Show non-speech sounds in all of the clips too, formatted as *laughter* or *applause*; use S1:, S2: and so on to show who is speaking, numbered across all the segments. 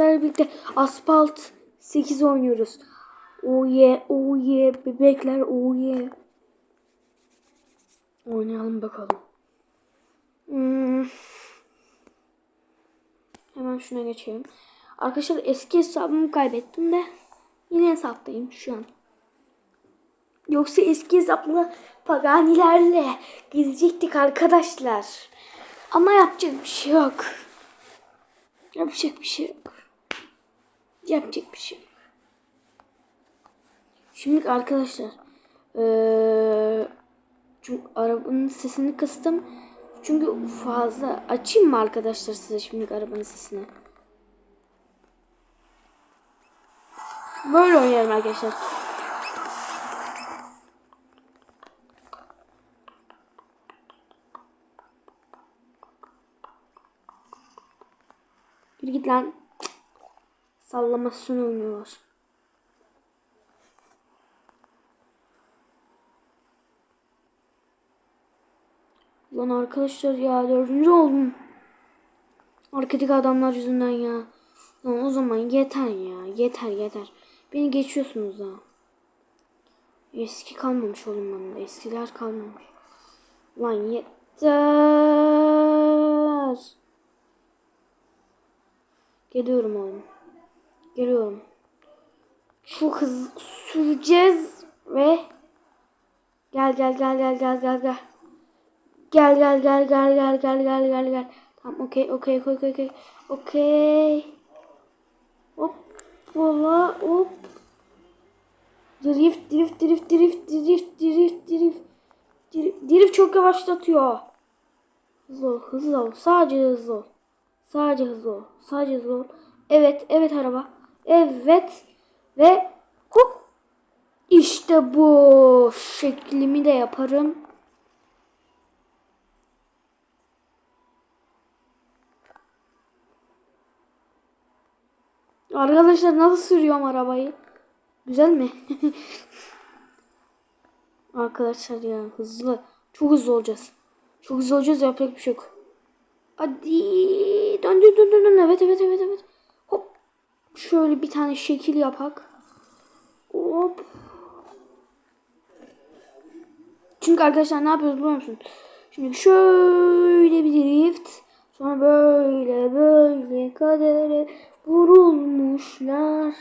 S1: sizlerle birlikte Asphalt 8 oynuyoruz. Yeah, oh yeah, bebekler yeah. Oynayalım bakalım. Hmm. Hemen şuna geçelim. Arkadaşlar eski hesabımı kaybettim de yine hesaptayım şu an. Yoksa eski hesapla Paganilerle gezecektik arkadaşlar. Ama yapacak bir şey yok. Yapacak bir şey yok. Yapacak bir şey yok. Şimdi arkadaşlar eee çünkü arabanın sesini kıstım. Çünkü fazla açayım mı arkadaşlar size şimdi arabanın sesini? Böyle oynayalım arkadaşlar. Bir git lan. Sallamasını oynuyorlar. Lan arkadaşlar ya dördüncü oldum. Arkadaki adamlar yüzünden ya. Lan o zaman yeter ya. Yeter yeter. Beni geçiyorsunuz ha. Eski kalmamış oğlum bana. Eskiler kalmamış. Lan yeter. Geliyorum oğlum. Geliyorum. Çok hızlı süreceğiz ve gel gel gel gel gel gel gel. Gel gel gel gel gel gel gel gel gel. Tamam okey okey okey okey okey. Hop vola hop. Drift drift drift drift drift drift. Drift, drift çok yavaşlatıyor. Hızlı ol hızlı ol sadece hızlı ol. Sadece hızlı ol. Sadece hızlı ol. Evet evet araba. Evet ve hop. İşte bu şeklimi de yaparım. Arkadaşlar nasıl sürüyorum arabayı? Güzel mi? *laughs* Arkadaşlar ya hızlı. Çok hızlı olacağız. Çok hızlı olacağız yapacak bir şey yok. Hadi dön dön dön. Evet evet evet evet. Şöyle bir tane şekil yapak. Hop. Çünkü arkadaşlar ne yapıyoruz biliyor musun? Şimdi şöyle bir drift. Sonra böyle böyle kadere vurulmuşlar.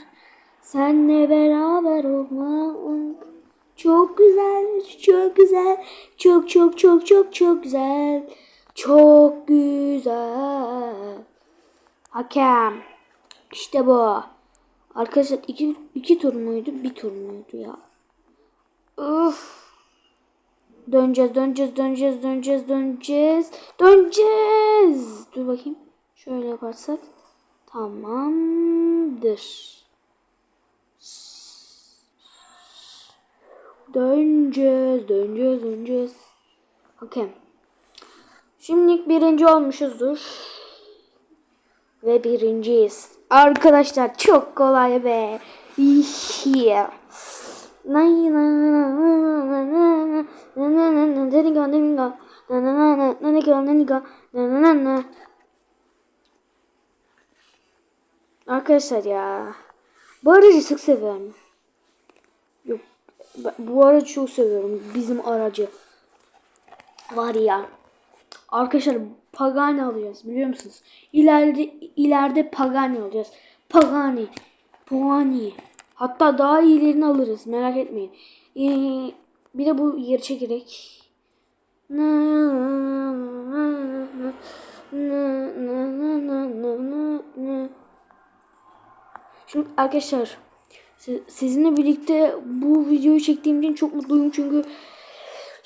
S1: Senle beraber olmak çok güzel, çok güzel, çok çok çok çok çok güzel, çok güzel. Hakem. İşte bu. Arkadaşlar iki, iki tur muydu? Bir tur muydu ya? Uf. Döneceğiz, döneceğiz, döneceğiz, döneceğiz, döneceğiz. Döneceğiz. Dur bakayım. Şöyle yaparsak. Tamamdır. Döneceğiz, döneceğiz, döneceğiz. Okey. Şimdilik birinci olmuşuzdur. Ve birinciyiz. Arkadaşlar çok kolay be. Yeah. Arkadaşlar ya. Bu aracı çok seviyorum. Yok. Bu aracı çok seviyorum. Bizim aracı. Var ya. Arkadaşlar Pagani alacağız biliyor musunuz? İleride ileride Pagani alacağız. Pagani. Pagani. Hatta daha iyilerini alırız. Merak etmeyin. Ee, bir de bu yer çekerek. Şimdi arkadaşlar sizinle birlikte bu videoyu çektiğim için çok mutluyum çünkü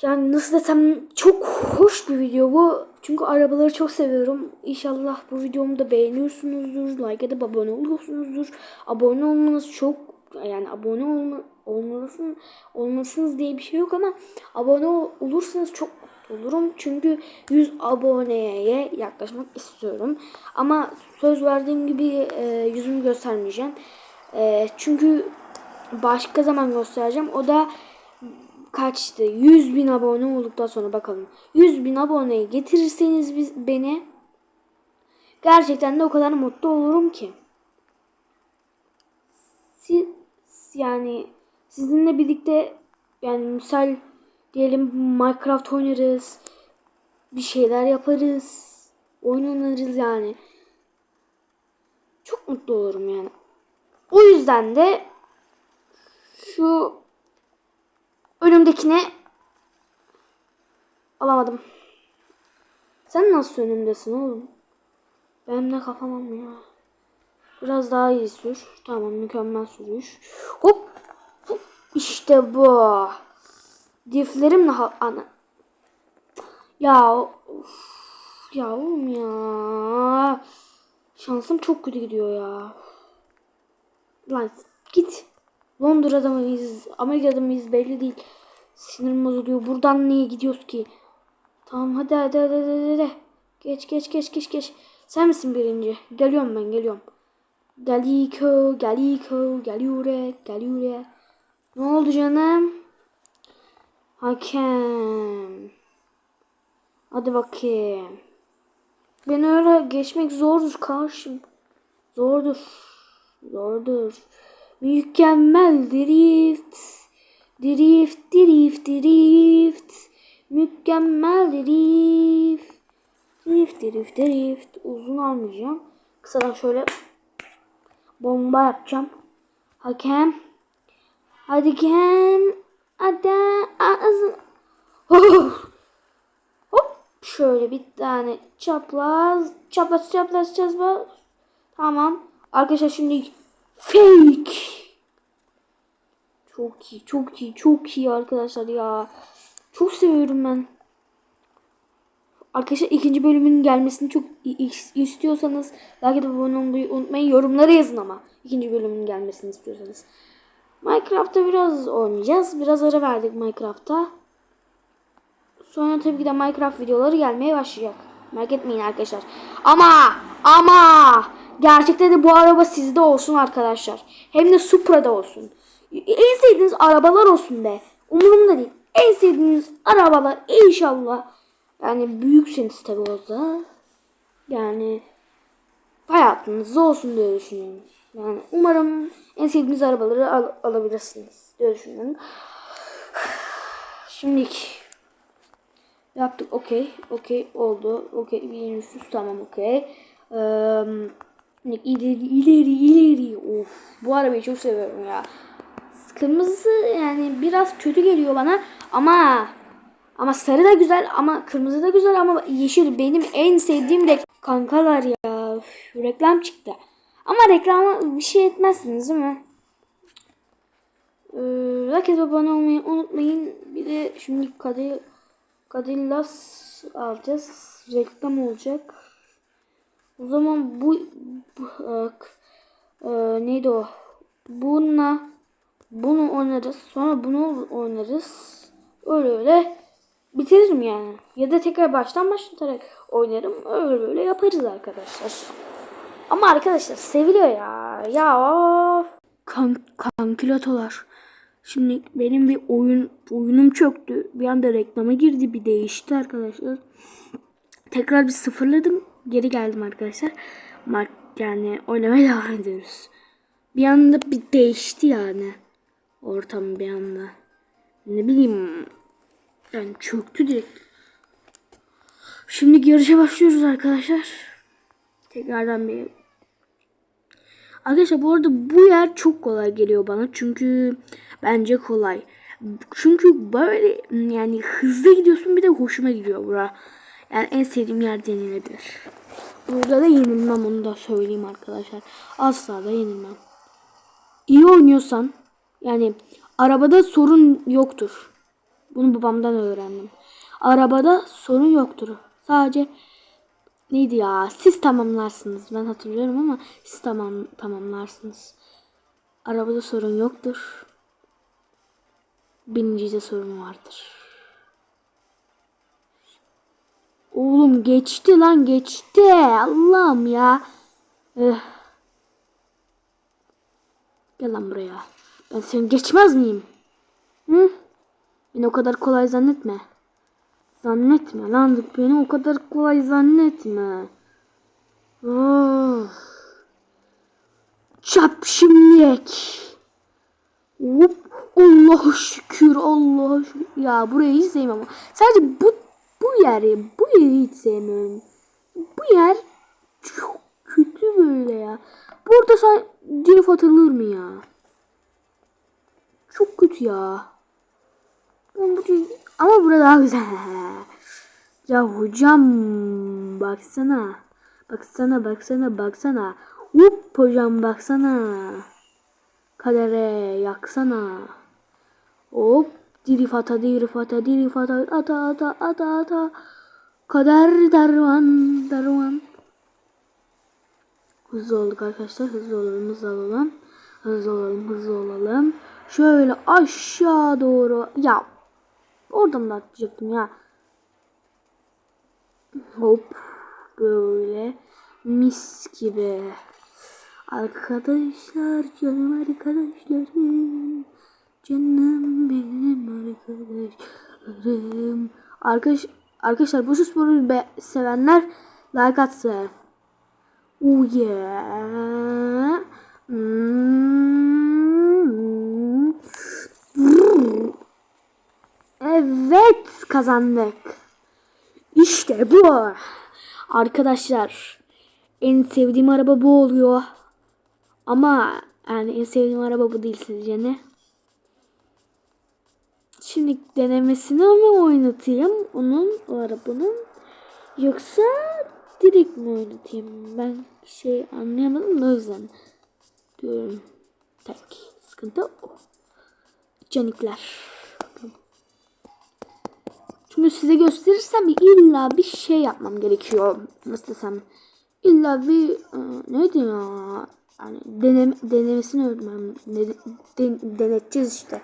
S1: yani nasıl desem çok hoş bir video bu. Çünkü arabaları çok seviyorum. İnşallah bu videomu da beğeniyorsunuzdur. Like edip abone oluyorsunuzdur. Abone olmanız çok yani abone olma, olmalısın, olmalısınız diye bir şey yok ama abone ol, olursanız çok olurum. Çünkü 100 aboneye yaklaşmak istiyorum. Ama söz verdiğim gibi e, yüzümü göstermeyeceğim. E, çünkü başka zaman göstereceğim. O da kaçtı? 100 bin abone olduktan sonra bakalım. 100 bin aboneyi getirirseniz biz, beni gerçekten de o kadar mutlu olurum ki. siz yani sizinle birlikte yani misal diyelim Minecraft oynarız. Bir şeyler yaparız. Oyun oynarız yani. Çok mutlu olurum yani. O yüzden de şu önümdekine alamadım. Sen nasıl önümdesin oğlum? Benim de kafam almıyor. Biraz daha iyi sür. Tamam mükemmel sürüş. Hop. hop. İşte bu. Diflerimle ha ana. Ya of. Ya oğlum ya. Şansım çok kötü gidiyor ya. Lan git. Londra'da mıyız? Amerika'da mıyız belli değil. Sinirim bozuluyor. Buradan niye gidiyoruz ki? Tamam hadi hadi hadi hadi. hadi. Geç geç geç geç geç. Sen misin birinci? Geliyorum ben geliyorum. Galiko, Galiko, geliyor, geliyor. Ne oldu canım? Hakem. Hadi bakayım. Ben öyle geçmek zordur karşım. Zordur. Zordur. Mükemmel drift. Drift, drift, drift. Mükemmel drift. Drift, drift, drift. Uzun almayacağım. Kısadan şöyle bomba yapacağım. Hakem. Hadi hakem. Hadi. Ağzın. Oh. Hop. Şöyle bir tane çapraz. Çapraz çapraz çapraz. Tamam. Arkadaşlar şimdi fake. Çok iyi, çok iyi, çok iyi arkadaşlar ya. Çok seviyorum ben. Arkadaşlar ikinci bölümün gelmesini çok istiyorsanız like atıp abone olmayı unutmayın. Yorumlara yazın ama ikinci bölümün gelmesini istiyorsanız. Minecraft'ta biraz oynayacağız. Biraz ara verdik Minecraft'ta. Sonra tabii ki de Minecraft videoları gelmeye başlayacak. Merak etmeyin arkadaşlar. Ama ama gerçekten de bu araba sizde olsun arkadaşlar. Hem de Supra'da olsun. En sevdiğiniz arabalar olsun be. Umurumda değil. En sevdiğiniz arabalar inşallah. Yani büyükseniz tabii o da. Yani hayatınızda olsun diye düşünüyorum. Yani umarım en sevdiğiniz arabaları al- alabilirsiniz diye düşünüyorum. Şimdilik Yaptık okey. Okey oldu. Okey 1300 tamam okey. Ee, ileri ileri ileri. Of bu arabayı çok seviyorum ya. Kırmızısı yani biraz kötü geliyor bana ama ama sarı da güzel ama kırmızı da güzel ama yeşil benim en sevdiğim renk. Kankalar ya üf, reklam çıktı. Ama reklama bir şey etmezsiniz değil mi? Ee, like abone olmayı unutmayın. Bir de şimdi kadı Kadillas alacağız. Reklam olacak. O zaman bu, bu e, e, neydi o? Bununla bunu oynarız. Sonra bunu oynarız. Öyle öyle bitiririm yani. Ya da tekrar baştan başlatarak oynarım. Öyle öyle yaparız arkadaşlar. Ama arkadaşlar seviliyor ya. Ya of. Kan kankilotolar. Şimdi benim bir oyun oyunum çöktü. Bir anda reklama girdi. Bir değişti arkadaşlar. Tekrar bir sıfırladım. Geri geldim arkadaşlar. Yani oynamaya *laughs* devam ediyoruz. Bir anda bir değişti yani. Ortam bir anda. Ne bileyim. Yani çöktü direkt. Şimdi yarışa başlıyoruz arkadaşlar. Tekrardan bir Arkadaşlar bu arada bu yer çok kolay geliyor bana. Çünkü bence kolay. Çünkü böyle yani hızlı gidiyorsun bir de hoşuma gidiyor bura. Yani en sevdiğim yer denilebilir. Burada da yenilmem onu da söyleyeyim arkadaşlar. Asla da yenilmem. İyi oynuyorsan yani arabada sorun yoktur. Bunu babamdan öğrendim. Arabada sorun yoktur. Sadece neydi ya? Siz tamamlarsınız. Ben hatırlıyorum ama siz tamam tamamlarsınız. Arabada sorun yoktur. Binicide sorun vardır. Oğlum geçti lan geçti. Allah'ım ya. Eh. Gel lan buraya. Ben seni geçmez miyim? Hı? Beni o kadar kolay zannetme. Zannetme lan beni o kadar kolay zannetme. Of. Çap şimdilik. Allah'a şükür Allah'a şükür. Ya burayı hiç sevmem. ama. Sadece bu bu yeri bu yeri hiç sevmiyorum. Bu yer çok kötü böyle ya. Burada sen drift atılır mı ya? Çok kötü ya. Ben bu ama burada daha güzel. *laughs* Ya hocam baksana. Baksana baksana baksana. Hop hocam baksana. Kadere yaksana. Hop dirif ata dirif ata dirif ata ata ata ata ata. Kader dervan dervan. Hızlı olduk arkadaşlar. Hızlı olalım hızlı olalım. Hızlı olalım hızlı olalım. Şöyle aşağı doğru. Ya oradan da atlayacaktım ya. Hop böyle mis gibi. Arkadaşlar canım arkadaşlarım. Canım benim arkadaşlarım. Arkadaş, arkadaşlar bu sporu be, sevenler like atsın. Oh yeah. Hmm. Evet kazandık. İşte bu. Arkadaşlar en sevdiğim araba bu oluyor. Ama yani en sevdiğim araba bu değil sizce ne? Şimdi denemesini mi oynatayım onun o arabanın yoksa direkt mi oynatayım? Ben şey anlayamadım da o yüzden diyorum. Tek sıkıntı o. Canikler. Şimdi size gösterirsem illa bir şey yapmam gerekiyor. Nasıl desem. İlla bir e, neydi ya? Yani denem, denemesini öğrenmem. De, de, deneteceğiz işte.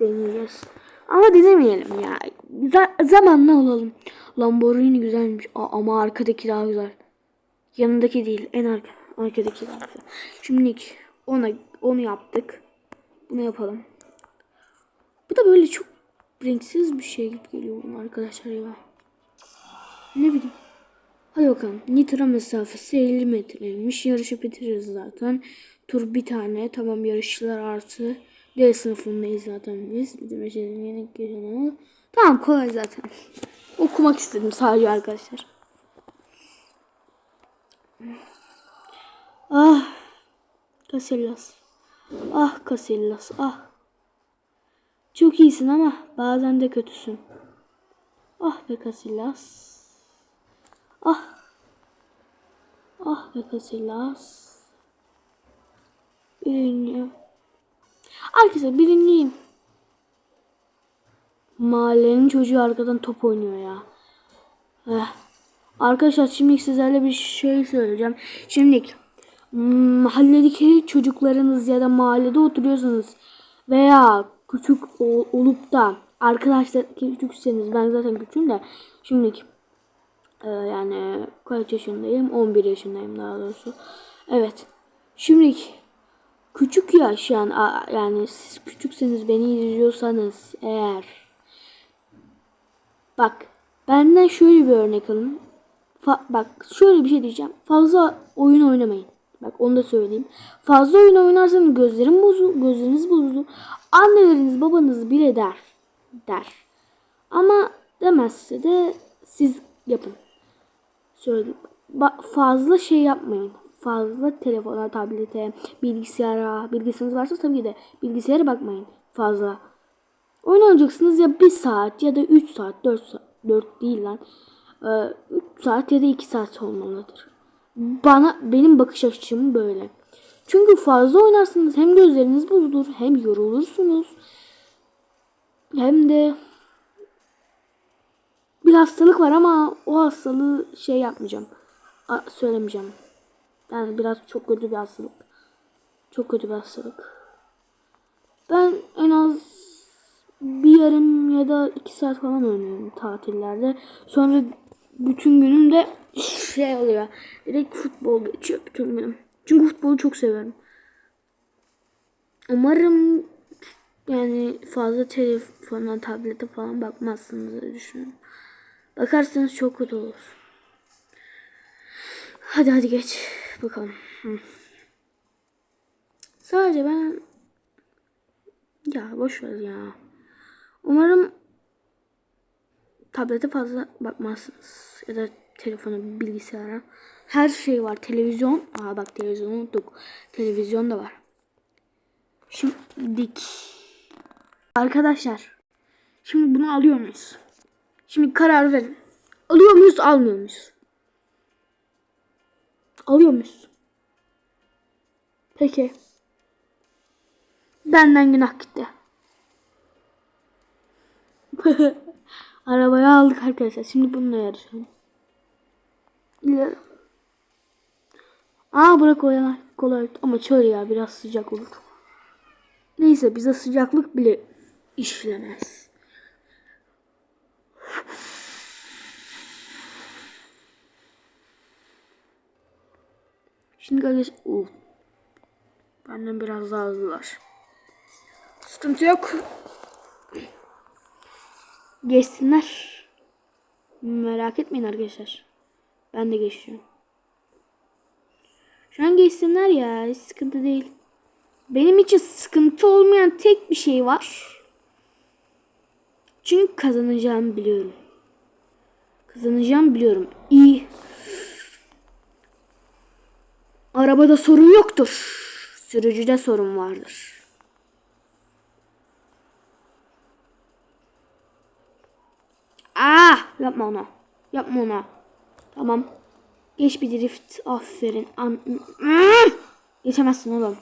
S1: Deneyeceğiz. Ama denemeyelim ya. Z- zamanla olalım. Lamborghini güzelmiş. A- ama arkadaki daha güzel. Yanındaki değil. En arka. Arkadaki daha güzel. Şimdi ona onu yaptık. Bunu yapalım. Bu da böyle çok renksiz bir şey gibi geliyor bana arkadaşlar ya. Ne bileyim. Hadi bakalım. Nitra mesafesi 50 metreymiş. Yarışı bitiririz zaten. Tur bir tane. Tamam yarışçılar artı. D sınıfındayız zaten biz. Bizim şeyin yeni gelen Tamam kolay zaten. Okumak istedim sadece arkadaşlar. Ah. Casillas. Ah Casillas. Ah. Çok iyisin ama bazen de kötüsün. Ah be Casillas. Ah. Ah be Casillas. Birinci. Arkadaşlar birinciyim. Mahallenin çocuğu arkadan top oynuyor ya. Eh. Arkadaşlar şimdi sizlerle bir şey söyleyeceğim. Şimdi mahalledeki çocuklarınız ya da mahallede oturuyorsanız veya küçük olup da arkadaşlar küçükseniz ben zaten küçüğüm de şimdi e, yani kaç yaşındayım? 11 yaşındayım daha doğrusu. Evet şimdi küçük yaş yani yani siz küçükseniz beni izliyorsanız eğer bak benden şöyle bir örnek alın. Fa bak şöyle bir şey diyeceğim. Fazla oyun oynamayın. Bak onu da söyleyeyim. Fazla oyun oynarsanız gözlerim bozu, gözleriniz bozulur. Anneleriniz babanız bile der. Der. Ama demezse de siz yapın. Söyleyeyim. Ba fazla şey yapmayın. Fazla telefona, tablete, bilgisayara, bilgisayarınız varsa tabii ki de bilgisayara bakmayın fazla. Oyun oynayacaksınız ya 1 saat ya da 3 saat, 4 saat, 4 değil lan. 3 saat ya da 2 saat olmalıdır. Bana benim bakış açım böyle. Çünkü fazla oynarsınız hem gözleriniz bozulur hem yorulursunuz. Hem de bir hastalık var ama o hastalığı şey yapmayacağım. Söylemeyeceğim. Yani biraz çok kötü bir hastalık. Çok kötü bir hastalık. Ben en az bir yarım ya da iki saat falan oynuyorum tatillerde. Sonra bütün günüm de şey oluyor. Direkt futbol geçiyor bütün günüm. Çünkü futbolu çok seviyorum. Umarım yani fazla telefona, tablete falan bakmazsınız diye düşünüyorum. Bakarsanız çok kötü olur. Hadi hadi geç. Bakalım. Sadece ben Ya boş ver ya. Umarım tablete fazla bakmazsınız. Ya da telefona, bilgisayara. Her şey var. Televizyon. Aa bak televizyonu unuttuk. Televizyon da var. Şimdi dik. Arkadaşlar. Şimdi bunu alıyor muyuz? Şimdi karar verin. Alıyor muyuz, almıyor muyuz? Alıyor muyuz? Peki. Benden günah gitti. *laughs* Arabayı aldık arkadaşlar. Şimdi bununla yarışalım. İleri. Aa bırak kolay, kolay ama çöl ya biraz sıcak olur. Neyse bize sıcaklık bile işlemez. Şimdi arkadaşlar uh, benden biraz daha hızlılar. Sıkıntı yok. Geçsinler. Merak etmeyin arkadaşlar. Ben de geçiyorum. Şu an geçsinler ya. Hiç sıkıntı değil. Benim için sıkıntı olmayan tek bir şey var. Çünkü kazanacağımı biliyorum. Kazanacağımı biliyorum. İyi. Arabada sorun yoktur. Sürücüde sorun vardır. Ah, yapma ona. Yapma ona. Tamam. Geç bir drift. Aferin. An Ah! Geçemezsin oğlum.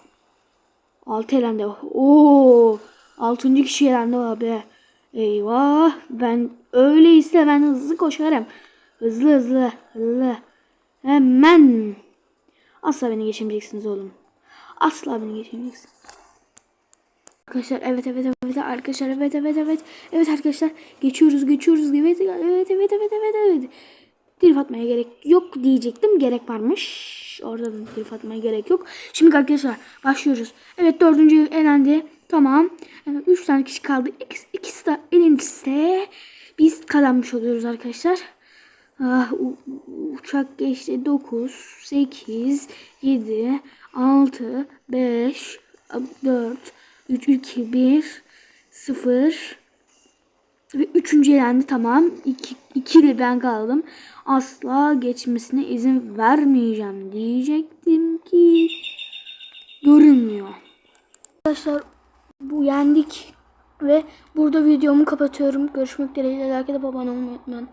S1: Altı elendi. Oo. Altıncı kişi elendi abi. Eyvah. Ben öyleyse ben hızlı koşarım. Hızlı hızlı. Hızlı. Hemen. Asla beni geçemeyeceksiniz oğlum. Asla beni geçemeyeceksiniz. Arkadaşlar evet evet evet arkadaşlar evet evet evet evet arkadaşlar geçiyoruz geçiyoruz evet evet evet evet evet evet Drift atmaya gerek yok diyecektim. Gerek varmış. Orada da drift atmaya gerek yok. Şimdi arkadaşlar başlıyoruz. Evet dördüncü elendi. Tamam. Üç tane kişi kaldı. İkisi, ikisi de elenirse biz kazanmış oluyoruz arkadaşlar. Ah, uçak geçti. 9 8 7 6 5 4 3 2 1 0 ve üçüncü elendi tamam. İki, ikili ben kaldım. Asla geçmesine izin vermeyeceğim diyecektim ki görünmüyor. Arkadaşlar bu yendik ve burada videomu kapatıyorum. Görüşmek dileğiyle. Like edip abone unutmayın.